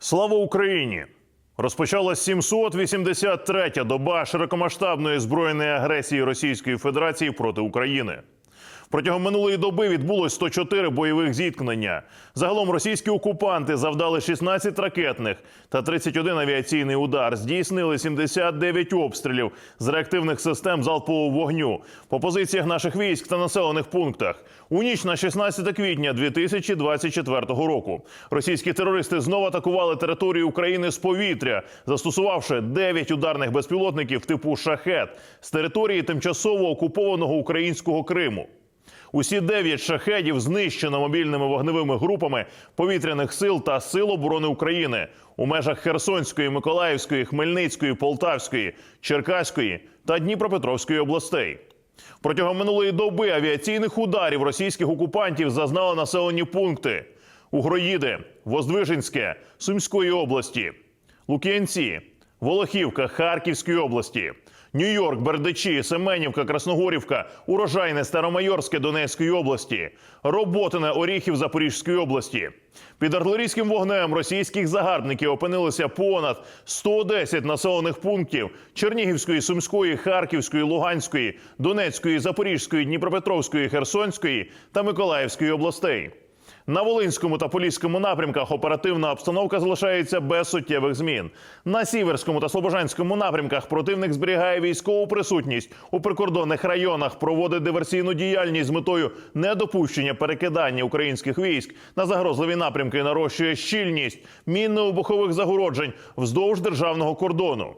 Слава Україні! Розпочалась 783-я доба широкомасштабної збройної агресії Російської Федерації проти України. Протягом минулої доби відбулось 104 бойових зіткнення. Загалом російські окупанти завдали 16 ракетних та 31 авіаційний удар. Здійснили 79 обстрілів з реактивних систем залпового вогню по позиціях наших військ та населених пунктах. У ніч на 16 квітня 2024 року російські терористи знову атакували територію України з повітря, застосувавши 9 ударних безпілотників типу шахет з території тимчасово окупованого українського Криму. Усі дев'ять шахедів знищено мобільними вогневими групами повітряних сил та сил оборони України у межах Херсонської, Миколаївської, Хмельницької, Полтавської, Черкаської та Дніпропетровської областей. Протягом минулої доби авіаційних ударів російських окупантів зазнали населені пункти Угроїди, Воздвиженське, Сумської області, Лук'янці, Волохівка Харківської області, Нью-Йорк, Бердичі, Семенівка, Красногорівка, Урожайне, Старомайорське Донецької області, Роботине, Оріхів Запорізької області. Під артилерійським вогнем російських загарбників опинилися понад 110 населених пунктів Чернігівської, Сумської, Харківської, Луганської, Донецької, Запорізької, Дніпропетровської, Херсонської та Миколаївської областей. На Волинському та Поліському напрямках оперативна обстановка залишається без суттєвих змін. На Сіверському та Слобожанському напрямках противник зберігає військову присутність у прикордонних районах, проводить диверсійну діяльність з метою недопущення перекидання українських військ на загрозливі напрямки, нарощує щільність мінно-вибухових загороджень вздовж державного кордону.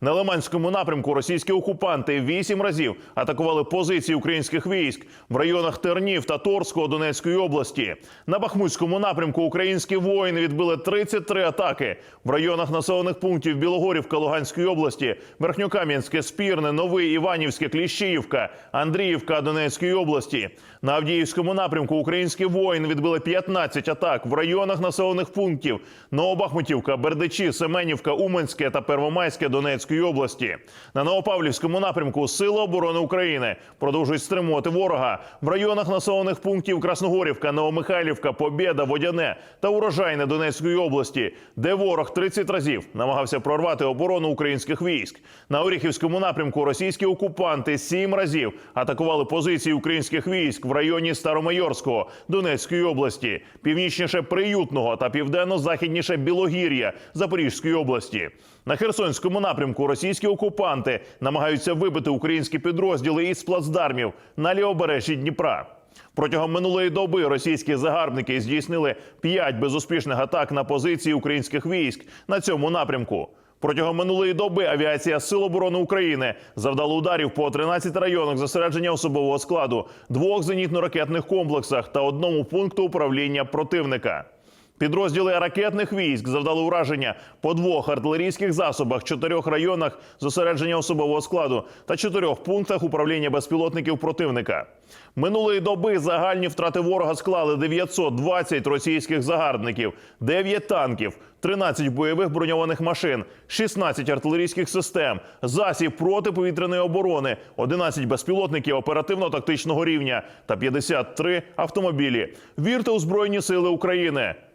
На Лиманському напрямку російські окупанти вісім разів атакували позиції українських військ в районах Тернів та Торського Донецької області. На Бахмутському напрямку українські воїни відбили 33 атаки в районах населених пунктів Білогорівка Луганської області, Верхньокам'янське, Спірне, Новий, Іванівське, Кліщіївка, Андріївка Донецької області. На Авдіївському напрямку українські воїни відбили 15 атак в районах населених пунктів Новобахмутівка, Бердичі, Семенівка, Уманське та Первомайське Донецької області. На Новопавлівському напрямку Сили оборони України продовжують стримувати ворога в районах населених пунктів Красногорівка, Новомихайлівка, Побєда, Водяне та Урожайне Донецької області, де ворог 30 разів намагався прорвати оборону українських військ. На Оріхівському напрямку російські окупанти сім разів атакували позиції українських військ в районі Старомайорського Донецької області, північніше Приютного та південно-західніше Білогір'я Запорізької області. На Херсонському напрямку російські окупанти намагаються вибити українські підрозділи із плацдармів на лівобережжі Дніпра. Протягом минулої доби російські загарбники здійснили п'ять безуспішних атак на позиції українських військ на цьому напрямку. Протягом минулої доби авіація Сил оборони України завдала ударів по 13 районах зосередження особового складу, двох зенітно-ракетних комплексах та одному пункту управління противника. Підрозділи ракетних військ завдали ураження по двох артилерійських засобах, чотирьох районах зосередження особового складу та чотирьох пунктах управління безпілотників противника. Минулої доби загальні втрати ворога склали 920 російських загарбників, 9 танків, 13 бойових броньованих машин, 16 артилерійських систем, засіб протиповітряної оборони, 11 безпілотників оперативно-тактичного рівня та 53 автомобілі. Вірте у Збройні Сили України.